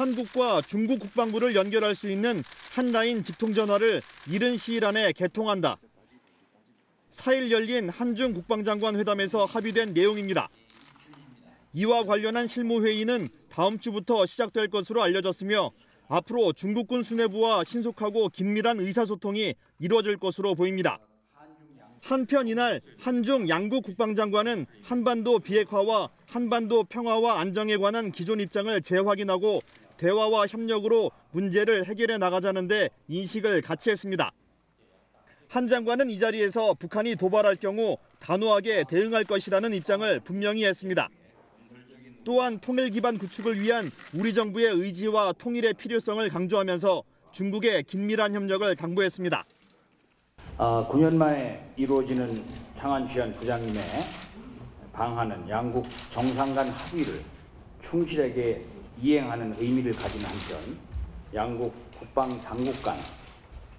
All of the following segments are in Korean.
한국과 중국 국방부를 연결할 수 있는 한라인 직통 전화를 이른 시일 안에 개통한다. 4일 열린 한중 국방장관 회담에서 합의된 내용입니다. 이와 관련한 실무 회의는 다음 주부터 시작될 것으로 알려졌으며 앞으로 중국군 수뇌부와 신속하고 긴밀한 의사소통이 이루어질 것으로 보입니다. 한편 이날 한중 양국 국방장관은 한반도 비핵화와 한반도 평화와 안정에 관한 기존 입장을 재확인하고 대화와 협력으로 문제를 해결해 나가자는데 인식을 같이 했습니다. 한 장관은 이 자리에서 북한이 도발할 경우 단호하게 대응할 것이라는 입장을 분명히 했습니다. 또한 통일 기반 구축을 위한 우리 정부의 의지와 통일의 필요성을 강조하면서 중국의 긴밀한 협력을 당부했습니다. 아, 9년 만에 이루어지는 장안 취한 부장님의 방한은 양국 정상 간 합의를 충실하게 이행하는 의미를 가진 한편 양국 국방 당국 간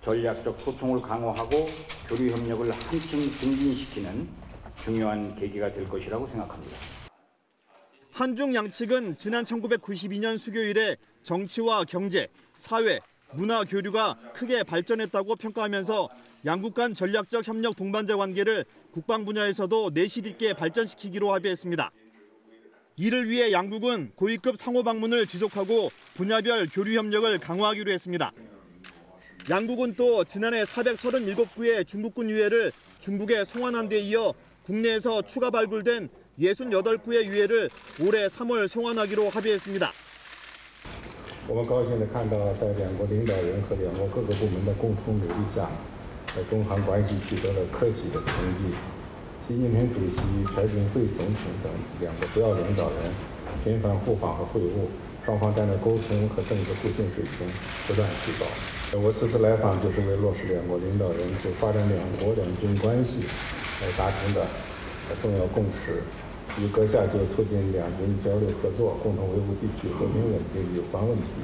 전략적 소통을 강화하고 교류 협력을 한층 증진시키는 중요한 계기가 될 것이라고 생각합니다. 한중 양측은 지난 1992년 수교 이래 정치와 경제, 사회, 문화 교류가 크게 발전했다고 평가하면서 양국 간 전략적 협력 동반자 관계를 국방 분야에서도 내실 있게 발전시키기로 합의했습니다. 이를 위해 양국은 고위급 상호 방문을 지속하고 분야별 교류 협력을 강화하기로 했습니다. 양국은 또 지난해 437구의 중국군 유해를 중국에 송환한 데 이어 국내에서 추가 발굴된 68구의 유해를 올해 3월 송환하기로 합의했습니다. 我们高兴地看到，在两国领导人和两国各个部门的共同努力下，在中韩关系取得了可喜的成绩。 习近平主席、朴槿惠总统等两个主要领导人频繁互访和会晤，双方间的沟通和政治互信水平不断提高。我此次来访就是为落实两国领导人就发展两国两军关系而达成的重要共识，与阁下就促进两军交流合作、共同维护地区和平稳定有关问题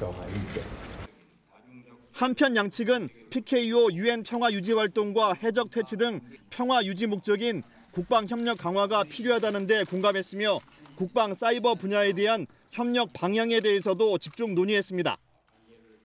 交换意见。 한편 양측은 PKO 유엔 평화 유지 활동과 해적 퇴치 등 평화 유지 목적인 국방 협력 강화가 필요하다는 데 공감했으며 국방 사이버 분야에 대한 협력 방향에 대해서도 집중 논의했습니다.